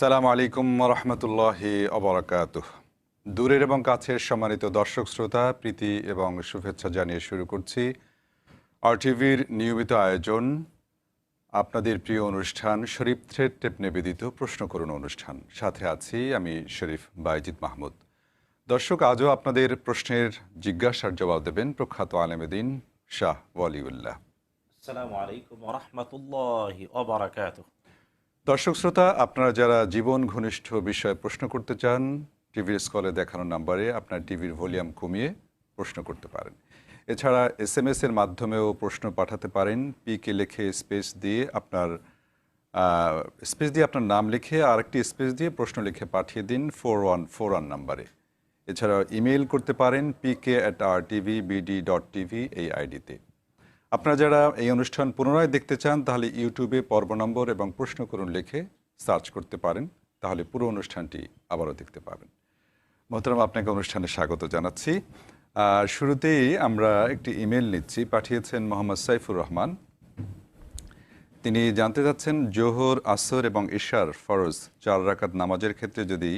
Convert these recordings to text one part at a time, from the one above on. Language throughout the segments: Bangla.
সালাম আলাইকুম রহমতুল্লাহ অবরাকাত দূরের এবং কাছের সম্মানিত দর্শক, শ্রোতা, প্রীতি এবং শুভেচ্ছা জানিয়ে শুরু করছি আরটিভির নিয়মিত আয়োজন। আপনাদের প্রিয় অনুষ্ঠান শরীফ থ্রেড টেপ নিবেদিত প্রশ্ন করুন অনুষ্ঠান। সাথে আছি আমি শরীফ বাইজিদ মাহমুদ। দর্শক, আজও আপনাদের প্রশ্নের জিজ্ঞাসার জবাব দেবেন প্রখ্যাত আলেমেদিন শাহ ওয়ালিউল্লাহ। আসসালামু আলাইকুম রহমতুল্লাহ দর্শক শ্রোতা, আপনারা যারা জীবন ঘনিষ্ঠ বিষয়ে প্রশ্ন করতে চান, টিভির স্কলে দেখানো নাম্বারে আপনার টিভির ভলিউম কমিয়ে প্রশ্ন করতে পারেন। এছাড়া এস এম এর মাধ্যমেও প্রশ্ন পাঠাতে পারেন। পিকে লিখে স্পেস দিয়ে আপনার স্পেস দিয়ে আপনার নাম লিখে আর একটি স্পেস দিয়ে প্রশ্ন লিখে পাঠিয়ে দিন ফোর ওয়ান ফোর ওয়ান নাম্বারে। এছাড়াও ইমেল করতে পারেন PK at R TV BD dot TV এই আইডিতে আপনারা যারা এই অনুষ্ঠান পুনরায় দেখতে চান, তাহলে ইউটিউবে পর্ব নম্বর এবং প্রশ্ন করুন লিখে সার্চ করতে পারেন, তাহলে পুরো অনুষ্ঠানটি আবারও দেখতে পাবেন। মোহতারাম, আপনাকে অনুষ্ঠানে স্বাগত জানাচ্ছি। শুরুতেই আমরা একটি ইমেল নিচ্ছি, পাঠিয়েছেন মোহাম্মদ সাইফুর রহমান। তিনি জানতে চাচ্ছেন, জোহর, আসর এবং ঈশার ফরজ চার রাকাত নামাজের ক্ষেত্রে যদি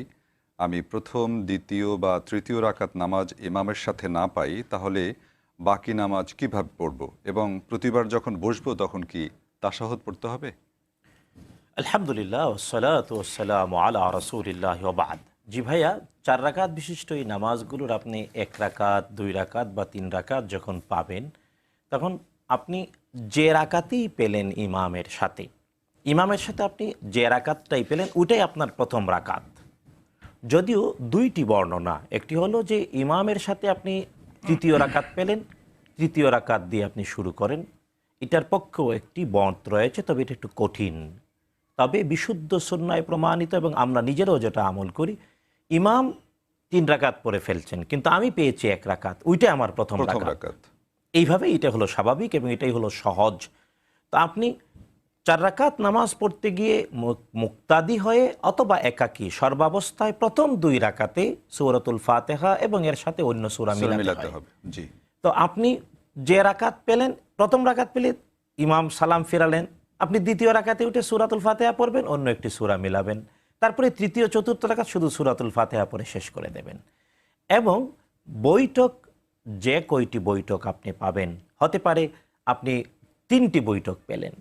আমি প্রথম, দ্বিতীয় বা তৃতীয় রাকাত নামাজ ইমামের সাথে না পাই, তাহলে বাকি নামাজ কীভাবে পড়ব এবং প্রতিবার যখন বসবো তখন কি তাসাহত পড়তে হবে? আলহামদুলিল্লাহ জি ভাইয়া, চার রাকাত বিশিষ্ট এই নামাজগুলোর আপনি এক রাকাত, দুই রাকাত বা তিন রাকাত যখন পাবেন, তখন আপনি যে রাকাতেই পেলেন ইমামের সাথে ইমামের সাথে আপনি যে রাকাতটাই পেলেন ওইটাই আপনার প্রথম রাকাত। যদিও দুইটি বর্ণনা, একটি হলো যে ইমামের সাথে আপনি তৃতীয় রাকাত পেলেন তৃতীয় রাকাত দিয়ে আপনি শুরু করেন। এটার পক্ষেও একটি বন্ত রয়েছে তবে এটা একটু কঠিন। তবে বিশুদ্ধ সন্ন্যায় প্রমাণিত এবং আমরা নিজেরাও যেটা আমল করি ইমাম তিন রাকাত পরে ফেলছেন কিন্তু আমি পেয়েছি এক রাকাত ওইটাই আমার প্রথম রাকাত। এইভাবে এটা হলো স্বাভাবিক এবং এটাই হলো সহজ। তা আপনি চার রাকাত নামাজ পড়তে গিয়ে মুক্তাদি হয়ে অথবা একাকী সর্বাবস্থায় প্রথম দুই রাকাতে সৌরতুল ফাতেহা এবং এর সাথে অন্য সুরা মিলাতে মিলাতে হবে জি। তো আপনি যে রাকাত পেলেন প্রথম রাকাত পেলে ইমাম সালাম ফিরালেন আপনি দ্বিতীয় রাকাতে উঠে সুরাতুল ফাতেহা পড়বেন অন্য একটি সুরা মিলাবেন। তারপরে তৃতীয় চতুর্থ রাকাত শুধু সুরাতুল ফাতেহা পড়ে শেষ করে দেবেন। এবং বৈঠক যে কয়টি বৈঠক আপনি পাবেন হতে পারে আপনি তিনটি বৈঠক পেলেন।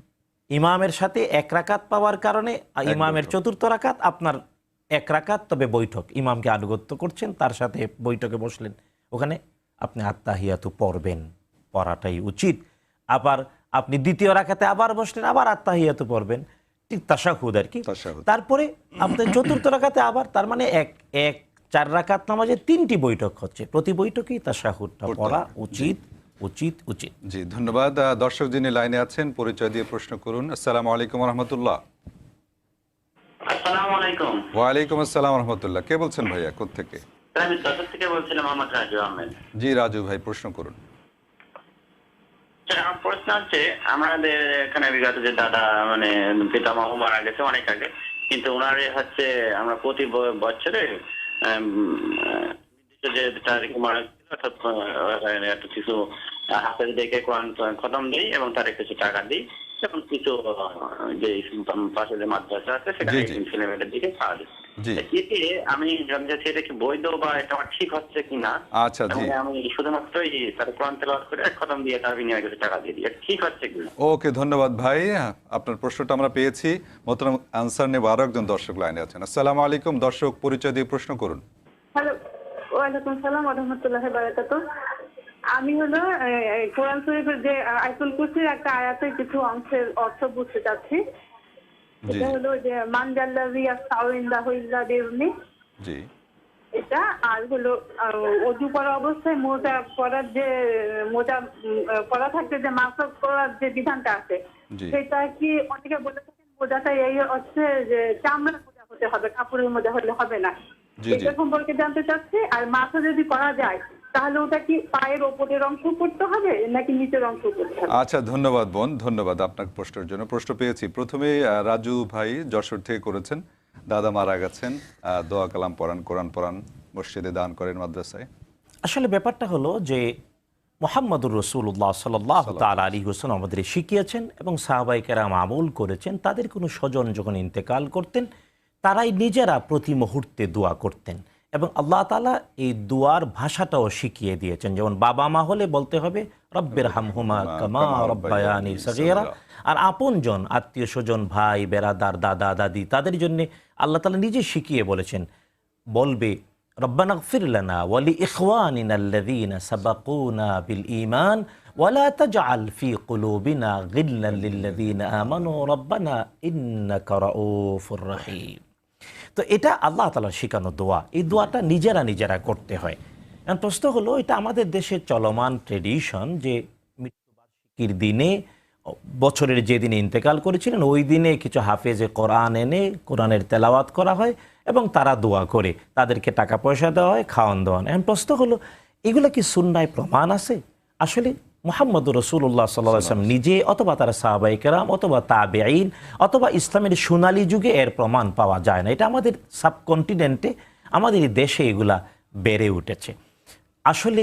ইমামের সাথে এক রাকাত পাওয়ার কারণে ইমামের চতুর্থ রাকাত আপনার এক রাকাত তবে বৈঠক। ইমামকে আনুগত্য করছেন তার সাথে বৈঠকে বসলেন। ওখানে আপনি আত্মাহিয়াতু পড়বেন পড়াটাই উচিত। আবার আপনি দ্বিতীয় রাখাতে আবার বসলেন আবার আত্মাহিয়াতু পড়বেন। ঠিক তাসাহুদ আর কি। তারপরে আপনি চতুর্থ রাখাতে আবার তার মানে এক এক চার রাকাত নামাজে তিনটি বৈঠক হচ্ছে। প্রতি বৈঠকেই তাসাহুদটা পড়া উচিত। উচিত উচিত। জি ধন্যবাদ। দর্শক যিনি লাইনে আছেন পরিচয় দিয়ে প্রশ্ন করুন। আসসালামু আলাইকুম রহমতুল্লাহ ওয়ালাইকুম আসসালাম রহমতুল্লাহ কে বলছেন ভাইয়া জি রাজু ভাই প্রশ্ন করুন। প্রশ্ন হচ্ছে আমাদের এখানে বিগত যে দাদা মানে পিতামহ মারা গেছে অনেক আগে কিন্তু ওনার হচ্ছে আমরা প্রতি বছরে আহ, যে তারিখে অর্থাৎ একটু কিছু হাতের দেখে কোরআন খতম দিই এবং তার কিছু টাকা দিই এবং কিছু যে পাশে যে মাদ্রাসা আছে সেখানে। ছেলে মেয়েদের দিকে খাওয়া দিই। জি। এতে আমি জানতে চাচ্ছি এটা কি বৈধ বা এটা ঠিক হচ্ছে কিনা আচ্ছা জি। আমি শুধুমাত্র এই তার কোরআন তেলাওয়াত করে খতম দিয়ে তার বিনিময়ে কিছু টাকা দিয়ে দিই। ঠিক হচ্ছে কিনা ওকে ধন্যবাদ ভাই। আপনার প্রশ্নটা আমরা পেয়েছি। মোহতারাম আনসার নেব আরও একজন দর্শক লাইনে আছেন। আসসালামু আলাইকুম। দর্শক পরিচয় দিয়ে প্রশ্ন করুন। হ্যালো ওয়ালাইকুম সালাম রহমতুল্লাহ বারাকাত আমি হলো কোরআন শরীফের যে আইতুল কুরসির একটা আয়াতের কিছু অংশের অর্থ বুঝতে চাচ্ছি। এটা হলো যে মানজাল্লাজি আস্তাউইন্দা হইল্লা দেউনি জি। এটা আর হলো অজু করা অবস্থায় মোজা পরার যে মোজা উম, আহ, থাকতে যে মাসক করার যে বিধানটা আছে সেটা কি অনেকে বলে থাকেন মোজাটা এই হচ্ছে যে চামড়ার মোজা হতে হবে কাপড়ের মোজা হলে হবে না। এটা সম্পর্কে জানতে চাচ্ছি আর মাথা যদি করা যায় তাহলে ওটা কি পায়ের ওপরের অংশ করতে হবে নাকি নিচের অংশ করতে হবে? আচ্ছা ধন্যবাদ বোন ধন্যবাদ আপনার প্রশ্নের জন্য। প্রশ্ন পেয়েছি। প্রথমে রাজু ভাই যশোর থেকে করেছেন। দাদা মারা গেছেন। আহ, দোয়া কালাম পড়ান কোরআন পড়ান মসজিদে দান করেন মাদ্রাসায়। আসলে ব্যাপারটা হলো যে মোহাম্মদুর রসুল্লাহ সাল্লাহ তাল আলী হোসেন আমাদের শিখিয়েছেন এবং সাহাবাই কেরাম আমল করেছেন। তাদের কোনো স্বজন যখন ইন্তেকাল করতেন তারাই নিজেরা প্রতি মুহূর্তে দোয়া করতেন এবং আল্লাহ তালা এই দোয়ার ভাষাটাও শিখিয়ে দিয়েছেন। যেমন বাবা মা হলে বলতে হবে রব্বের হামহুমা কামা রব্বায়ানি সগীরা। আর আপনজন আত্মীয় স্বজন ভাই বেরাদার দাদা দাদি তাদের জন্য আল্লাহ তালা নিজে শিখিয়ে বলেছেন বলবে রব্বানা গফির লানা ওয়ালি ইখওয়ানিনা আল্লাযীনা সাবাকুনা বিল ঈমান ওয়ালা তাজআল ফি কুলুবিনা গিল্লান লিল্লাযীনা আমানু রব্বানা ইন্নাকা রাউফুর রহিম। তো এটা আল্লাহ তালার শেখানো দোয়া। এই দোয়াটা নিজেরা নিজেরা করতে হয়। এখন প্রশ্ন হলো, এটা আমাদের দেশের চলমান ট্রেডিশন যে মৃত্যুবার্ষিকীর দিনে বছরের যে দিনে ইন্তেকাল করেছিলেন, ওই দিনে কিছু হাফেজে কোরআন এনে, কোরআনের তেলাওয়াত করা হয় এবং তারা দোয়া করে। তাদেরকে টাকা পয়সা দেওয়া হয়, খাওয়ান দেওয়ান। এখন প্রশ্ন হলো, এগুলো কি সুন্নায় প্রমাণ আছে? আসলে মোহাম্মদ রসুল্লাহ সাল্লাম নিজে অথবা তারা সাহাবাইকেরাম অথবা তাবেঈন অথবা ইসলামের সোনালি যুগে এর প্রমাণ পাওয়া যায় না। এটা আমাদের সাবকন্টিনেন্টে, আমাদের দেশে এগুলা বেড়ে উঠেছে। আসলে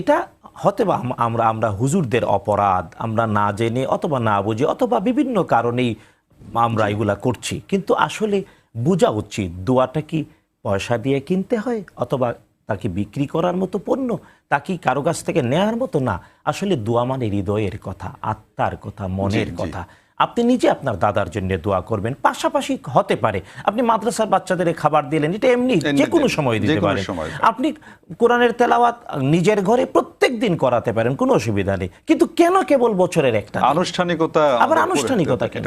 এটা হতে আমরা আমরা হুজুরদের অপরাধ, আমরা না জেনে অথবা না বুঝে অথবা বিভিন্ন কারণেই আমরা এগুলা করছি। কিন্তু আসলে বোঝা উচিত, দোয়াটা কি পয়সা দিয়ে কিনতে হয় অথবা তাকে বিক্রি করার মতো পণ্য তা কি কারও কাছ থেকে নেয়ার মতো? না আসলে দোয়া মানে হৃদয়ের কথা আত্মার কথা মনের কথা। আপনি নিজে আপনার দাদার জন্য দোয়া করবেন পাশাপাশি হতে পারে। আপনি মাদ্রাসার বাচ্চাদের খাবার দিলেন এটা এমনি যে কোনো সময় দিতে পারেন। আপনি কোরআনের তেলাওয়াত নিজের ঘরে প্রত্যেক দিন করাতে পারেন কোনো অসুবিধা নেই। কিন্তু কেন কেবল বছরের একটা আনুষ্ঠানিকতা আবার আনুষ্ঠানিকতা কেন?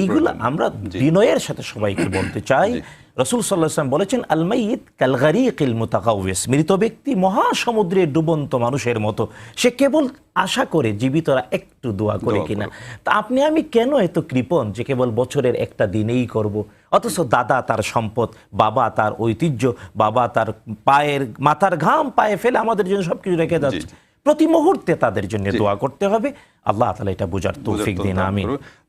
এইগুলা আমরা। বিনয়ের সাথে সবাইকে বলতে চাই রসুল সাল্লাহাম বলেছেন আলমাইদ কালগারিকিল মুতাকাউয়েস মৃত ব্যক্তি মহাসমুদ্রের ডুবন্ত মানুষের মতো। সে কেবল আশা করে জীবিতরা একটু দোয়া করে কিনা। তা আপনি আমি কেন এত কৃপণ যে কেবল বছরের একটা দিনেই করব? অথচ দাদা তার সম্পদ বাবা তার ঐতিহ্য বাবা তার পায়ের মাথার ঘাম পায়ে ফেলে আমাদের জন্য সবকিছু রেখে যাচ্ছে। প্রতি মুহূর্তে তাদের জন্য দোয়া করতে হবে। আল্লাহ তালা এটা বোঝার তৌফিক দিন আমি।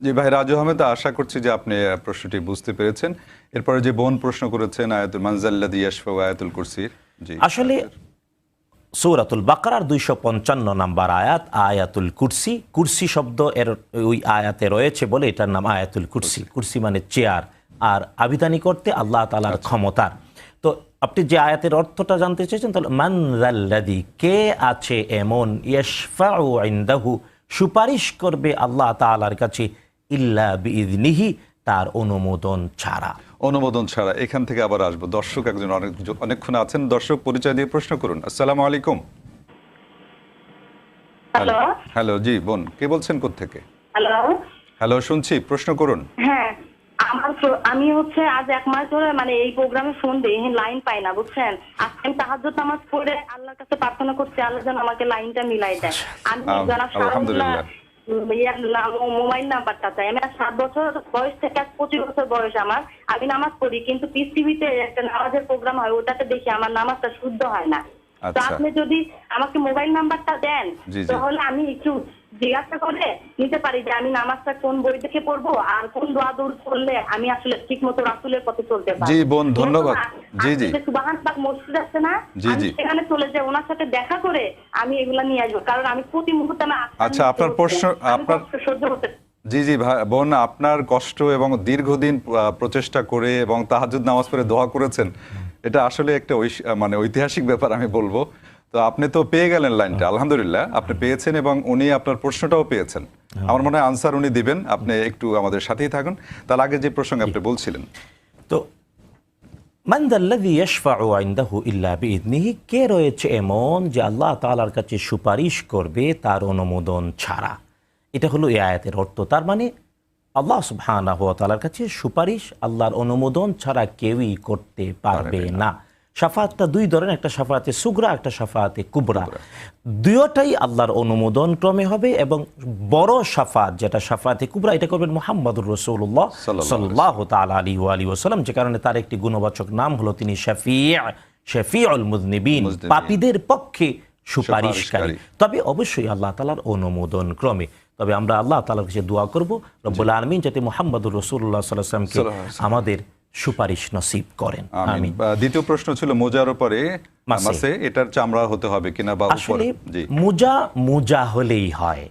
জি ভাই রাজু আহমেদ আশা করছি যে আপনি প্রশ্নটি বুঝতে পেরেছেন। এরপরে যে বোন প্রশ্ন করেছেন আয়াতুল মানজাল্লাদি ইয়াশফা আয়াতুল কুরসির জি আসলে সৌরাতুল বাকারার দুইশো পঞ্চান্ন নাম্বার আয়াত আয়াতুল কুরসি। কুরসি শব্দ এর ওই আয়াতে রয়েছে বলে এটার নাম আয়াতুল কুরসি। কুরসি। মানে চেয়ার। আর আবিধানি করতে আল্লাহ তালার ক্ষমতার। তো আপনি যে আয়াতের অর্থটা জানতে চেয়েছেন তাহলে মানজাল্লাদি কে আছে এমন? ইয়শফাউ ইনদাহু সুপারিশ করবে আল্লাহ তাআলার কাছে ইল্লা বিইذনিহি তার অনুমোদন ছাড়া। অনুমোদন ছাড়া এখান থেকে আবার আসব। দর্শক একজন অনেক অনেকক্ষণ আছেন। দর্শক পরিচয় দিয়ে প্রশ্ন করুন। আসসালামু আলাইকুম। হ্যালো হ্যালো জি বোন কে বলছেন থেকে হ্যালো হ্যালো শুনছি প্রশ্ন করুন। হ্যাঁ। আমার আমি হচ্ছে আজ এক মাস ধরে মানে এই প্রোগ্রামে ফোন দিই লাইন পাই না বুঝছেন আজকে আমি তাহাজ্জুদ নামাজ পড়ে আল্লাহর কাছে প্রার্থনা করছি আল্লাহ যেন আমাকে লাইনটা মিলাই দেয় আমি আম- আলহামদুলিল্লাহ। মোবাইল নাম্বারটা চাই আমি সাত বছর বয়স থেকে আজ পঁচিশ বছর বয়স আমার আমি নামাজ পড়ি কিন্তু পিস টিভিতে একটা নামাজের প্রোগ্রাম হয় ওটাতে দেখি আমার নামাজটা শুদ্ধ হয় না তো আচ্ছা। আপনি যদি আমাকে মোবাইল নাম্বারটা দেন। তাহলে আমি একটু জিজ্ঞাসা করে নিতে পারি যে আমি নামাজটা কোন বই দেখে পড়ব আর কোন দোয়া দূর করলে আমি আসলে ঠিক মতো রাসুলের পথে চলতে পারি জি, বোন, ধন্যবাদ। জি, জি। সুবাহান পাক মসজিদ আছে না জি, জি। সেখানে চলে যাই ওনার সাথে দেখা করে আমি এগুলা নিয়ে আসব কারণ আমি প্রতি মুহূর্তে আমি আচ্ছা, আপনার প্রশ্ন- আপনার- সহ্য করতে জি জি ভাই বোন আপনার কষ্ট এবং দীর্ঘদিন প্রচেষ্টা করে এবং তাহাজুদ নামাজ পড়ে দোয়া করেছেন এটা আসলে একটা মানে ঐতিহাসিক ব্যাপার আমি বলব তো আপনি তো পেয়ে গেলেন লাইনটা আলহামদুলিল্লাহ আপনি পেয়েছেন এবং উনি আপনার প্রশ্নটাও পেয়েছেন। আমার মনে হয় আনসার উনি দিবেন আপনি একটু আমাদের সাথেই থাকুন। তার আগে যে প্রসঙ্গে আপনি বলছিলেন। তো ইল্লা কে রয়েছে এমন যে আল্লাহ তাআলার কাছে সুপারিশ করবে তার অনুমোদন ছাড়া? এটা হলো এই আয়াতের অর্থ। তার মানে আল্লাহ সুবহানাহু ওয়া তাআলার কাছে সুপারিশ আল্লাহর অনুমোদন ছাড়া কেউই করতে পারবে না। সাফাতটা দুই ধরনের একটা সাফাতে সুগরা একটা সাফাতে কুবরা। দুয়োটাই আল্লাহর অনুমোদন ক্রমে হবে এবং বড় সাফাত যেটা সাফাতে কুবরা এটা করবেন মোহাম্মদুর রসুল্লাহ সাল্লাহ তালা আলী আলী ওসালাম যে কারণে তার একটি গুণবাচক নাম হলো তিনি শফিয়া শফিউল মুজনিবিন মুজনিবিন। পাপীদের পক্ষে সুপারিশকারী। তবে অবশ্যই আল্লাহ তালার অনুমোদন ক্রমে। তবে আমরা আল্লাহ তালার কাছে দোয়া করব রব্বুল আলমিন যাতে মোহাম্মদুর রসুল্লাহ সাল্লামকে আমাদের সুপারিশ নসিব করেন। দ্বিতীয় প্রশ্ন ছিল মোজার উপরে মাসে। এটার চামড়া হতে হবে কিনা বা আসলে মুজা মুজা হলেই হয়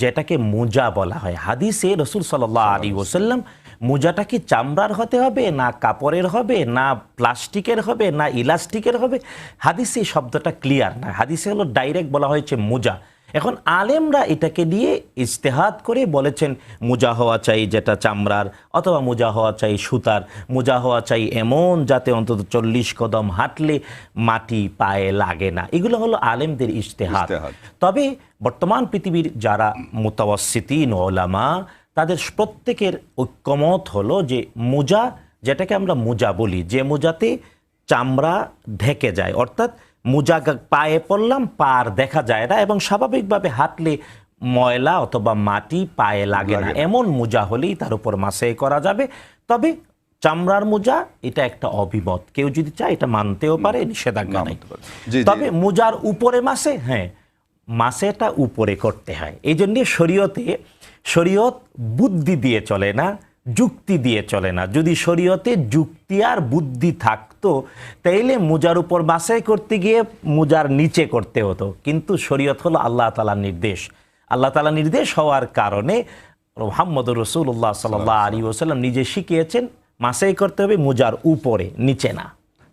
যেটাকে মোজা বলা হয়। হাদিসে রসুল সাল্লাহ আলী ওসাল্লাম মোজাটা কি চামড়ার হতে হবে না কাপড়ের হবে না প্লাস্টিকের হবে না ইলাস্টিকের হবে? হাদিসে শব্দটা ক্লিয়ার না। হাদিসে হলো ডাইরেক্ট বলা হয়েছে মোজা। এখন আলেমরা এটাকে দিয়ে ইস্তেহাদ করে বলেছেন মোজা হওয়া চাই যেটা চামড়ার অথবা মোজা হওয়া চাই সুতার। মোজা হওয়া চাই এমন যাতে অন্তত চল্লিশ কদম হাঁটলে মাটি পায়ে লাগে না। এগুলো হলো আলেমদের ইজতেহাদ। তবে বর্তমান পৃথিবীর যারা মুতাওয়াসিতিন ওলামা তাদের প্রত্যেকের ঐক্যমত হলো যে মোজা যেটাকে আমরা মোজা বলি যে মোজাতে চামড়া ঢেকে যায়। অর্থাৎ মোজা পায়ে পড়লাম পার দেখা যায় না এবং স্বাভাবিকভাবে হাঁটলে ময়লা অথবা মাটি পায়ে লাগে না। এমন মোজা হলেই তার উপর মাসে করা যাবে। তবে চামড়ার মোজা এটা একটা অভিমত কেউ যদি চায় এটা মানতেও পারে নিষেধাজ্ঞা নেই। তবে মোজার উপরে মাসে হ্যাঁ মাসেটা উপরে করতে হয়। এই জন্যে শরীয়তে শরীয়ত বুদ্ধি দিয়ে চলে না। যুক্তি দিয়ে চলে না। যদি শরীয়তে যুক্তি আর বুদ্ধি থাকতো তাইলে মোজার উপর বাসাই করতে গিয়ে মোজার নিচে করতে হতো। কিন্তু শরীয়ত হলো আল্লাহ তালার নির্দেশ। আল্লাহ তালা নির্দেশ হওয়ার কারণে মোহাম্মদ রসুল্লাহ সাল্লাহ আলী ওসাল্লাম নিজে শিখিয়েছেন মাসাই করতে হবে মোজার উপরে নিচে না।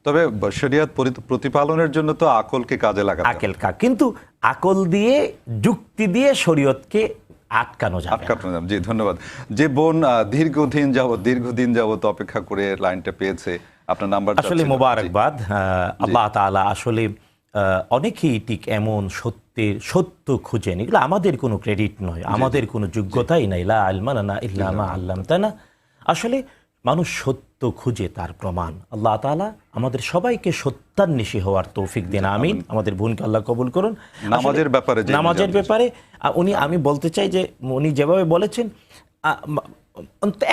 তবে শরিয়াত প্রতিপালনের জন্য তো আকলকে কাজে লাগাতে হবে। আকেল কিন্তু আকল দিয়ে যুক্তি দিয়ে শরীয়তকে আটকানো যাবে আটকানো যাবে। জি ধন্যবাদ। যে বোন দীর্ঘদিন যাব দীর্ঘদিন যাবত অপেক্ষা করে লাইনটা পেয়েছে আপনার নাম্বার আসলে মোবারকবাদ। আল্লাহ তাআলা আসলে আহ, অনেকেই ঠিক এমন সত্যের সত্য খুঁজেন এগুলো আমাদের কোনো ক্রেডিট নয় আমাদের কোনো যোগ্যতাই নাই লা আলমানা ইল্লামা আল্লাম না আসলে মানুষ সত্য খুঁজে তার প্রমাণ। আল্লাহ তাআলা আমাদের সবাইকে সত্যান্বেষী হওয়ার তৌফিক দেন আমিন। আমাদের বোনকে আল্লাহ কবুল করুন। নামাজের ব্যাপারে নামাজের ব্যাপারে উনি আমি বলতে চাই যে উনি যেভাবে বলেছেন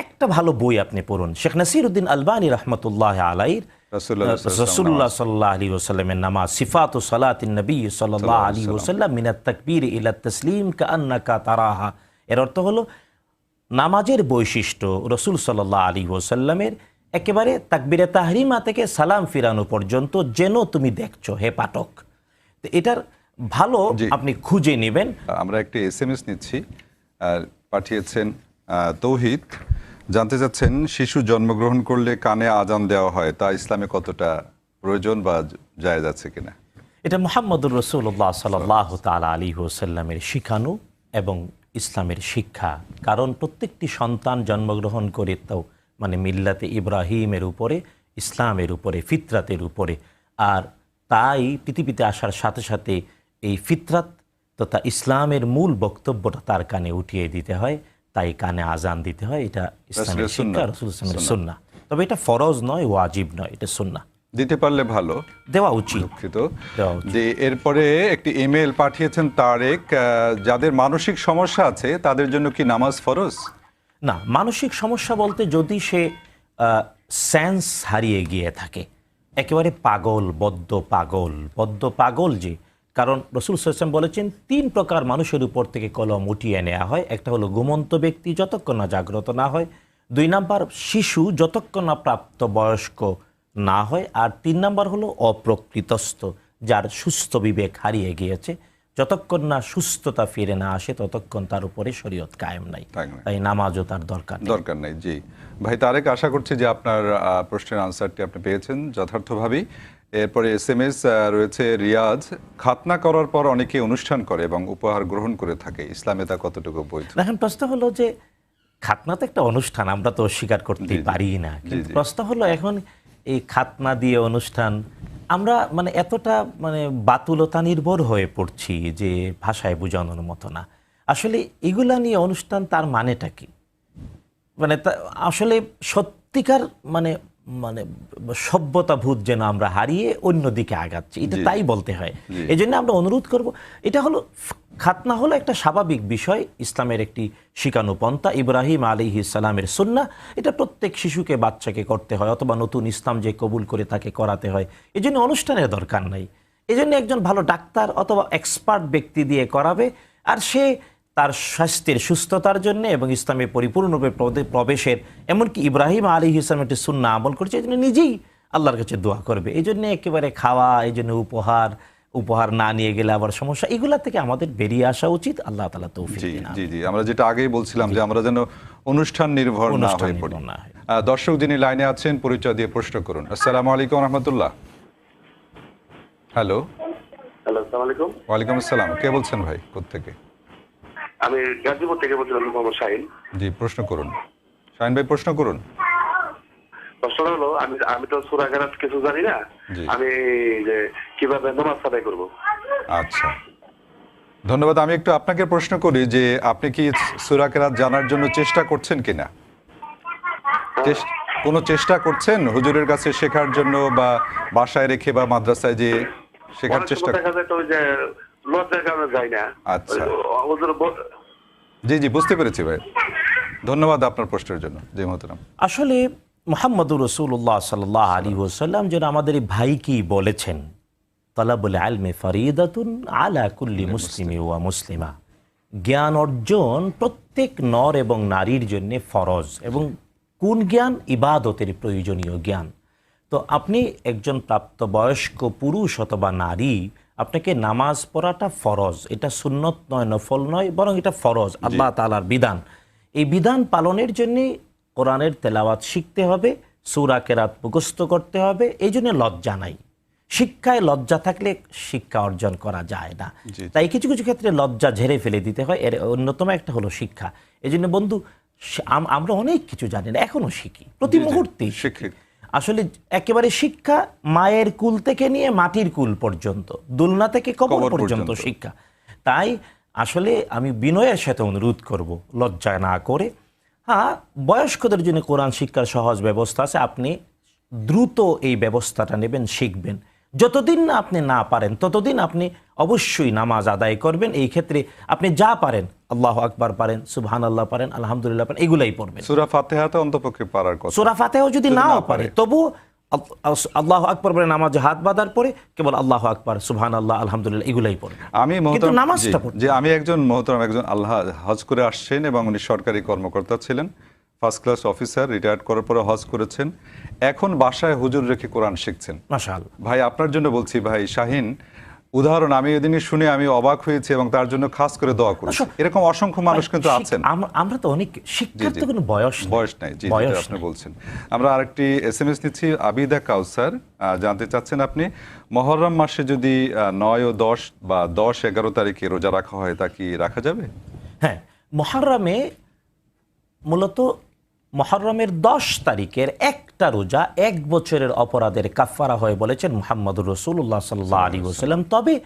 একটা ভালো বই আপনি পড়ুন। শেখ নাসির উদ্দিন আলবানী রহমতুল্লাহ আলাইর রসুল্লাহ সাল্লাহ আলী ওসাল্লামের সিফাত নবী সাল্লাহ আলী ওসাল্লাম মিনাত তাকবীর ইলা তসলিম কা তারাহা। এর অর্থ হলো নামাজের বৈশিষ্ট্য রসুল সাল্লাহ আলী ওসাল্লামের একেবারে তাকবিরে তাহরিমা থেকে সালাম ফিরানো পর্যন্ত যেন তুমি দেখছ হে পাঠক। তো এটার ভালো। আপনি খুঁজে নেবেন। আমরা একটি এস এম এস নিচ্ছি আর পাঠিয়েছেন তৌহিদ। জানতে চাচ্ছেন শিশু জন্মগ্রহণ করলে কানে আজান দেওয়া হয় তা ইসলামে কতটা প্রয়োজন বা জায়েজ আছে কিনা? এটা মোহাম্মদুর রসুল্লাহ সাল্লাহ তালা আলী হোসাল্লামের শিখানো এবং ইসলামের শিক্ষা। কারণ প্রত্যেকটি সন্তান জন্মগ্রহণ করে তো মানে মিল্লাতে ইব্রাহিমের উপরে ইসলামের উপরে ফিতরাতের উপরে। আর তাই পৃথিবীতে আসার সাথে সাথে এই ফিতরাত তথা ইসলামের মূল বক্তব্যটা তার কানে উঠিয়ে দিতে হয় তাই কানে আজান দিতে হয়। এটা ইসলামের শিক্ষা রসুল ইসলামের সুন্না তবে এটা ফরজ নয় ওয়াজিব নয় এটা সুন্না দিতে পারলে ভালো। দেওয়া উচিত। দুঃখিত। যে এরপরে একটি ইমেল পাঠিয়েছেন তারেক যাদের মানসিক সমস্যা আছে তাদের জন্য কি নামাজ ফরজ? না মানসিক সমস্যা বলতে যদি সে সেন্স হারিয়ে গিয়ে থাকে একেবারে পাগল বদ্ধ পাগল বদ্ধ পাগল যে কারণ রসুল সাল্লাম বলেছেন তিন প্রকার মানুষের উপর থেকে কলম উঠিয়ে নেওয়া হয়। একটা হলো ঘুমন্ত ব্যক্তি যতক্ষণ না জাগ্রত না হয়। দুই নাম্বার শিশু যতক্ষণ না প্রাপ্ত বয়স্ক না হয়। আর তিন নাম্বার হলো অপ্রকৃতস্থ যার সুস্থ বিবেক হারিয়ে গিয়েছে। যতক্ষণ না সুস্থতা ফিরে না আসে ততক্ষণ তার উপরে শরীয়ত কায়েম নাই। তাই নামাজও তার দরকার দরকার নেই জি। ভাই তারেক আশা করছি যে আপনার প্রশ্নের আনসারটি আপনি পেয়েছেন যথার্থভাবেই। এরপরে এস এম এস রয়েছে রিয়াজ খাতনা করার পর অনেকে অনুষ্ঠান করে এবং উপহার গ্রহণ করে থাকে। ইসলামে তা কতটুকু বৈধ? এখন প্রশ্ন হলো যে খাতনা তো একটা অনুষ্ঠান আমরা তো অস্বীকার করতে পারি না। কিন্তু প্রশ্ন হলো এখন এই খাতনা দিয়ে অনুষ্ঠান, আমরা মানে এতটা মানে বাতুলতা নির্ভর হয়ে পড়ছি যে ভাষায় বোঝানোর মতো না। আসলে এগুলা নিয়ে অনুষ্ঠান তার মানেটা কি? মানে আসলে সত্যিকার মানে মানে সভ্যতাভূত যেন আমরা হারিয়ে অন্যদিকে আগাচ্ছি। এটা তাই বলতে হয়। এই জন্য আমরা অনুরোধ করব এটা হলো খাতনা হলো একটা স্বাভাবিক বিষয় ইসলামের একটি শিকানু পন্থা ইব্রাহিম আলী ইসালামের সুন্না এটা প্রত্যেক শিশুকে বাচ্চাকে করতে হয় অথবা নতুন ইসলাম যে কবুল করে তাকে করাতে হয়। এই জন্য অনুষ্ঠানের দরকার নাই। এই জন্য একজন ভালো ডাক্তার অথবা এক্সপার্ট ব্যক্তি দিয়ে করাবে আর সে তার স্বাস্থ্যের সুস্থতার জন্য এবং ইসলামে পরিপূর্ণরূপে প্রবেশের এমনকি ইব্রাহিম আলী ইসলাম একটি সুন্না আমল করছে এই জন্য নিজেই আল্লাহর কাছে দোয়া করবে। এই জন্য একেবারে খাওয়া এই জন্য উপহার উপহার না নিয়ে গেলে আবার সমস্যা এগুলা থেকে আমাদের বেরিয়ে আসা উচিত। আল্লাহ তালা তৌফিক জি জি জি। আমরা যেটা আগেই বলছিলাম যে আমরা যেন অনুষ্ঠান নির্ভর না অনুষ্ঠান হয়ে পড়ি। আহ, দর্শক যিনি লাইনে আছেন পরিচয় দিয়ে প্রশ্ন করুন। আসসালামু আলাইকুম রহমতুল্লাহ। হ্যালো। হ্যালো আসসালামু আলাইকুম। ওয়ালাইকুম আসসালাম। কে বলছেন ভাই? কোথেকে আমি গাজীপুর থেকে বলছিলাম মোহাম্মদ শাহিন। জি প্রশ্ন করুন। শাহিন ভাই প্রশ্ন করুন। প্রশ্নটা হলো আমি আমি তো সুরাগারাত কিছু জানি না। আমি যে কীভাবে নামাজ আদায় করব। আচ্ছা। ধন্যবাদ আমি একটু আপনাকে প্রশ্ন করি যে আপনি কি সুরাকেরাত জানার জন্য চেষ্টা করছেন কিনা? কোনো চেষ্টা করছেন হুজুরের কাছে শেখার জন্য বা বাসায় রেখে বা মাদ্রাসায় যে শেখার চেষ্টা সময় দেখা যায় তো যে লজ্জার কারণে যাই না। আচ্ছা। জি জি বুঝতে পেরেছি ভাই। ধন্যবাদ আপনার প্রশ্নের জন্য জি মোহতরাম। আসলে মোহাম্মদুর রসুল্লাহ সাল্লাহ আলী ওসাল্লাম যেন আমাদের এই ভাইকেই বলেছেন তালাবুল আলমে ফরিদাতুন আলা কুল্লি মুসলিমে ওয়া মুসলিমা। জ্ঞান অর্জন প্রত্যেক নর এবং নারীর জন্য ফরজ এবং কোন জ্ঞান? ইবাদতের প্রয়োজনীয় জ্ঞান। তো আপনি একজন প্রাপ্তবয়স্ক পুরুষ অথবা নারী আপনাকে নামাজ পড়াটা ফরজ এটা সুন্নত নয় নফল নয় বরং এটা ফরজ আল্লাহ তালার বিধান। এই বিধান পালনের জন্য কোরআনের তেলাওয়াত শিখতে হবে সূরা কেরাত মুখস্থ করতে হবে এই জন্য লজ্জা নাই। শিক্ষায় লজ্জা থাকলে শিক্ষা অর্জন করা যায় না। তাই কিছু কিছু ক্ষেত্রে লজ্জা ঝেড়ে ফেলে দিতে হয় এর অন্যতম একটা হলো শিক্ষা। এই জন্য বন্ধু আম- আমরা অনেক কিছু জানি না এখনও শিখি। প্রতি মুহূর্তে শিক্ষিত আসলে একেবারে শিক্ষা মায়ের কুল থেকে নিয়ে মাটির কুল পর্যন্ত দোলনা থেকে কবর পর্যন্ত। শিক্ষা। তাই আসলে আমি বিনয়ের সাথে অনুরোধ করব লজ্জা না করে। হ্যাঁ বয়স্কদের জন্য কোরআন শিক্ষার সহজ ব্যবস্থা আছে আপনি দ্রুত এই ব্যবস্থাটা নেবেন শিখবেন। যতদিন না আপনি না পারেন ততদিন আপনি অবশ্যই নামাজ আদায় করবেন। এই ক্ষেত্রে আপনি যা পারেন আল্লাহ আকবার পারেন সুবহান আল্লাহ পারেন আলহামদুলিল্লাহ পারেন এগুলাই পড়বেন। সুরা ফাতেহাতে অন্তপক্ষে পারার কথা। সোরা ফাতেহাও যদি নাও পারে। তবু আল্লাহ আকবর বলে নামাজে হাত বাঁধার পরে কেবল আল্লাহ আকবর সুবহান আল্লাহ আলহামদুলিল্লাহ এগুলাই পড়বে আমি নামাজটা যে আমি একজন মোহতরম একজন আল্লাহ হজ করে আসছেন এবং উনি সরকারি কর্মকর্তা ছিলেন। ফার্স্ট ক্লাস অফিসার রিটায়ার্ড করার পরে হজ করেছেন। এখন বাসায় হুজুর রেখে কোরআন শিখছেন। ভাই আপনার জন্য বলছি ভাই শাহিন উদাহরণ আমি এদিনই শুনে আমি অবাক হয়েছি এবং তার জন্য খাস করে দোয়া আসলে- এরকম অসংখ্য মানুষ কিন্তু আছেন। আমরা তো অনেক শিক্ষার তো কোনো বয়স বয়স নাই। জি আপনি বলছেন। আমরা আরেকটি এস এম এস নিচ্ছি আবিদা কাউসার জানতে চাচ্ছেন আপনি মহরম মাসে যদি নয় ও দশ বা দশ এগারো তারিখে রোজা রাখা হয় তা কি রাখা যাবে? হ্যাঁ মহরমে মূলত মহরমের দশ তারিখের একটা রোজা এক বছরের অপরাধের কাফারা হয় বলেছেন মোহাম্মদুর রসুল্লাহ সাল্লাহ আলী ওসাল্লাম তবে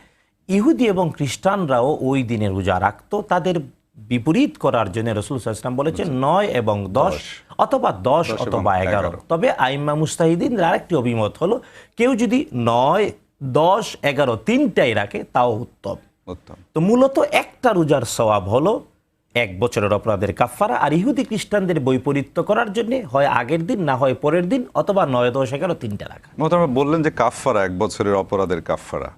ইহুদি এবং খ্রিস্টানরাও ওই দিনে রোজা রাখত তাদের বিপরীত করার জন্য রসুল ইসলাম বলেছেন নয় এবং দশ। অথবা দশ অথবা এগারো। তবে আইম্মা মুস্তাহিদিন আরেকটি অভিমত হলো কেউ যদি নয় দশ এগারো তিনটাই রাখে তাও উত্তম। উত্তম। তো মূলত একটা রোজার সওয়াব হলো এক বছরের অপরাধের কাফফারা আর ইহুদি খ্রিস্টানদের বৈপরীত্য করার জন্য হয় আগের দিন না হয় পরের দিন অথবা নয় দশ এগারো তিনটা রাখা। বললেন যে কাফফারা এক বছরের অপরাধের কাফফারা।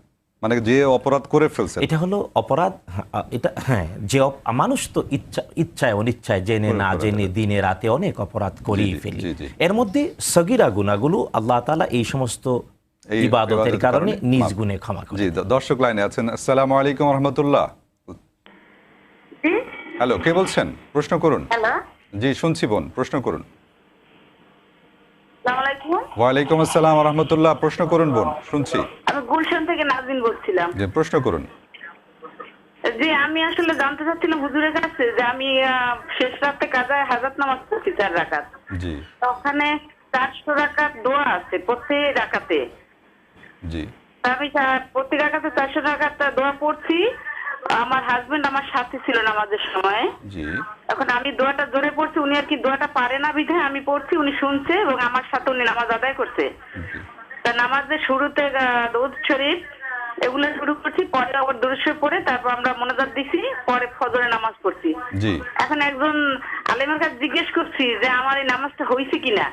মানে যে অপরাধ করে ফেলছেন। এটা হলো অপরাধ হ্যাঁ, এটা হ্যাঁ যে মানুষ তো ইচ্ছা ইচ্ছায় অনিচ্ছায় জেনে না জেনে দিনে রাতে অনেক অপরাধ করেই ফেলি। এর মধ্যে সগিরা গুনাগুলো আল্লাহ তাআলা এই সমস্ত ইবাদতের কারণে নিজ গুণে ক্ষমা করে দর্শক লাইনে আছেন। আসসালামু আলাইকুম রহমতুল্লাহ। হ্যালো কে বলছেন? প্রশ্ন করুন। জি শুনছি বোন প্রশ্ন করুন। ওয়ালাইকুম আসসালাম রহমতুল্লাহ প্রশ্ন করুন বোন শুনছি। আমি গুলশান থেকে নাজিন বলছিলাম। প্রশ্ন করুন। যে আমি আসলে জানতে চাচ্ছিলাম হুজুরের কাছে যে আমি শেষ রাতে কাজায় হাজাত নামাজ পড়ছি চার রাকাত। জি। ওখানে চারশো রাকাত দোয়া আছে প্রত্যেক রাকাতে। জি। আমি প্রত্যেক রাকাতে চারশো রাকাত দোয়া পড়ছি। আমার হাজবেন্ড আমার সাথে ছিল নামাজের সময়। জি। এখন আমি দোয়াটা জোরে পড়ছি উনি আর কি দোয়াটা পারে না বিধায় আমি পড়ছি উনি শুনছে এবং আমার সাথে উনি নামাজ আদায় করছে। তা নামাজের শুরুতে দরুদ শরীফ এগুলো শুরু করছি পরে আবার শরীফ পড়ে তারপর আমরা মোনাজাত দিছি পরে ফজরে নামাজ পড়ছি। এখন একজন আলেমের কাছে জিজ্ঞেস করছি যে আমার এই নামাজটা হয়েছে কিনা?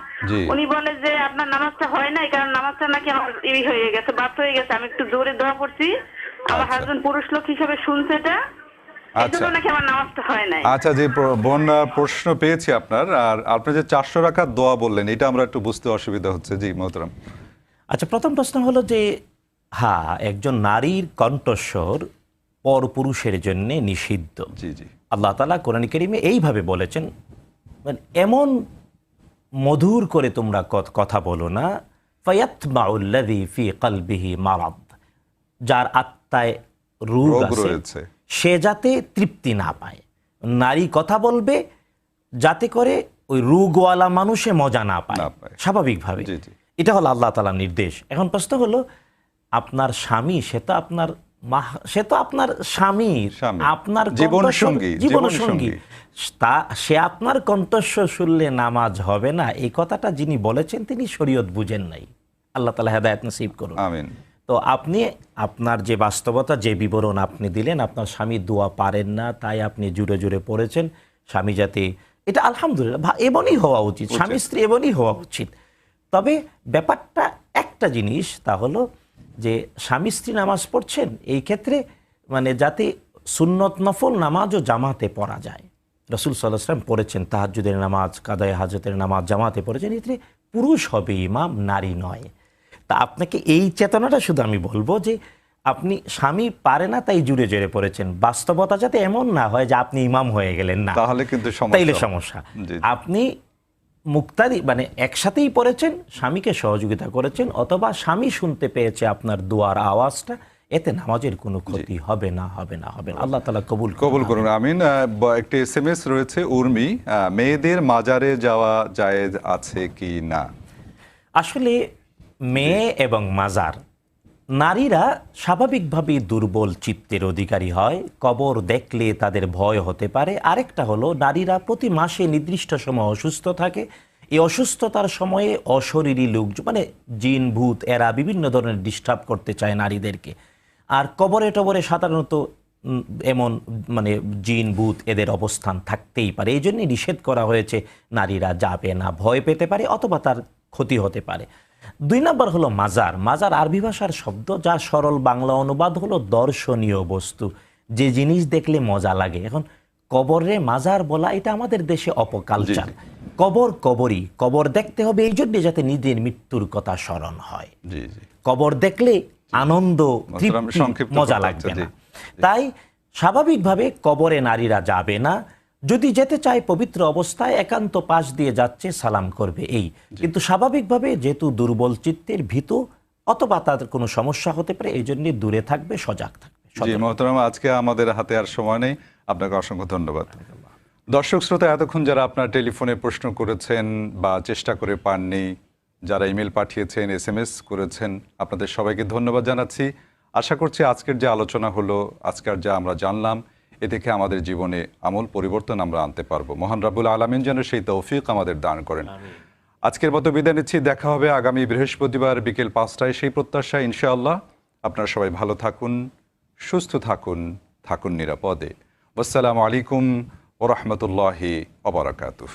উনি বলে যে আপনার নামাজটা হয় নাই কারণ নামাজটা নাকি আমার ই হয়ে গেছে বাদ হয়ে গেছে আমি একটু জোরে দোয়া পড়ছি। আমার আচ্ছা। হাজবেন্ড পুরুষ লোক হিসেবে শুনছে এটা। আচ্ছা। হয় আচ্ছা যে প্র- বোন প্রশ্ন পেয়েছি আপনার। আর আপনি যে চারশো রাখার দোয়া বললেন এটা আমরা একটু বুঝতে অসুবিধা হচ্ছে। জি মোহতরাম। আচ্ছা প্রথম প্রশ্ন হলো যে হ্যাঁ একজন নারীর কণ্ঠস্বর পরপুরুষের জন্য নিষিদ্ধ। জি জি। আল্লাহ তালা কোরআন করিমে এইভাবে বলেছেন মানে এমন মধুর করে তোমরা কথা বলো না ফয়াতমাউল্লাযী ফি কলবিহি মারাদ। যার আত্মায় রোগ রয়েছে। সে যাতে তৃপ্তি না পায়। নারী কথা বলবে যাতে করে ওই রোগওয়ালা মানুষে মজা না পায়। স্বাভাবিকভাবে। এটা হলো আল্লাহ তালার নির্দেশ। এখন প্রশ্ন হলো আপনার স্বামী সে তো আপনার সে তো আপনার স্বামীর আপনার জীবন সঙ্গী, জীবন সঙ্গী। সঙ্গী। তা সে আপনার কণ্ঠস্বর শুনলে নামাজ হবে না। এই কথাটা যিনি বলেছেন তিনি শরীয়ত বুঝেন নাই। আল্লাহ তালা হেদায়ত নসিব করুন আমিন। তো আপনি আপনার যে বাস্তবতা যে বিবরণ আপনি দিলেন আপনার স্বামী দোয়া পারেন না তাই আপনি জুড়ে জুড়ে পড়েছেন স্বামী যাতে এটা আলহামদুলিল্লাহ এমনই হওয়া উচিত স্বামী স্ত্রী এমনই হওয়া উচিত। তবে ব্যাপারটা একটা জিনিস তা হলো যে স্বামী স্ত্রী নামাজ পড়ছেন এই ক্ষেত্রে মানে যাতে সুন্নত নফল নামাজও জামাতে পড়া যায়। রসুল সাল্লাহাম পড়েছেন তাহাজুদের নামাজ কাদায় হাজতের নামাজ জামাতে পড়েছেন এতে পুরুষ হবে ইমাম নারী নয়। তা আপনাকে এই চেতনাটা শুধু আমি বলব যে আপনি স্বামী পারে না তাই জুড়ে জুড়ে পড়েছেন। বাস্তবতা যাতে এমন না হয় যে আপনি ইমাম হয়ে গেলেন না। তাহলে কিন্তু তাইলে সমস্যা। আপনি মুক্তারি মানে একসাথেই পড়েছেন স্বামীকে সহযোগিতা করেছেন অথবা স্বামী শুনতে পেয়েছে আপনার দোয়ার আওয়াজটা এতে নামাজের কোনো ক্ষতি হবে না হবে না হবে না। আল্লাহ তালা কবুল কবুল করুন আমিন। আহ, ব- একটি এস রয়েছে উর্মি মেয়েদের মাজারে যাওয়া জায়েজ আছে কি না? আসলে মেয়ে এবং মাজার। নারীরা স্বাভাবিকভাবেই দুর্বল চিত্তের অধিকারী হয়। কবর দেখলে তাদের ভয় হতে পারে। আরেকটা হলো নারীরা প্রতি মাসে নির্দিষ্ট সময় অসুস্থ থাকে। এই অসুস্থতার সময়ে অশরীরী লোক মানে জিন ভূত এরা বিভিন্ন ধরনের ডিস্টার্ব করতে চায় নারীদেরকে। আর কবরে টবরে সাধারণত এমন মানে জিন ভূত এদের অবস্থান থাকতেই পারে। এই জন্যই নিষেধ করা হয়েছে নারীরা যাবে না ভয় পেতে পারে অথবা তার ক্ষতি হতে পারে। দুই নম্বর হলো মাজার। মাজার আরবি ভাষার শব্দ যা সরল বাংলা অনুবাদ হলো দর্শনীয় বস্তু। যে জিনিস দেখলে মজা লাগে। এখন কবরে মাজার বলা এটা আমাদের দেশে অপকালচার। কবর কবরই। কবর দেখতে হবে এই জন্যে যাতে নিজের মৃত্যুর কথা স্মরণ হয়। কবর দেখলে আনন্দ মজা লাগবে না। তাই স্বাভাবিকভাবে কবরে নারীরা যাবে না। যদি যেতে চায় পবিত্র অবস্থায় একান্ত পাশ দিয়ে যাচ্ছে সালাম করবে। এই। কিন্তু স্বাভাবিকভাবে যেহেতু দুর্বল চিত্তের ভীত অথবা তাদের কোনো সমস্যা হতে পারে এই জন্য দূরে থাকবে সজাগ থাকবে মহতরম আজকে আমাদের হাতে আর সময় নেই। আপনাকে অসংখ্য ধন্যবাদ। দর্শক শ্রোতা এতক্ষণ যারা আপনার টেলিফোনে প্রশ্ন করেছেন বা চেষ্টা করে পাননি যারা ইমেল পাঠিয়েছেন এস এম এস করেছেন আপনাদের সবাইকে ধন্যবাদ জানাচ্ছি। আশা করছি আজকের যে আলোচনা হলো আজকের যা আমরা জানলাম এ থেকে আমাদের জীবনে আমল পরিবর্তন আমরা আনতে পারব। মহান রাবুল আলমিন যেন সেই তৌফিক আমাদের দান করেন। আজকের মতো বিদায় নিচ্ছি দেখা হবে আগামী বৃহস্পতিবার বিকেল পাঁচটায় সেই প্রত্যাশা ইনশাআল্লাহ। আপনারা সবাই ভালো থাকুন সুস্থ থাকুন থাকুন নিরাপদে। আসসালামু আলাইকুম ওরহমতুল্লাহি ওবরাকাতুহ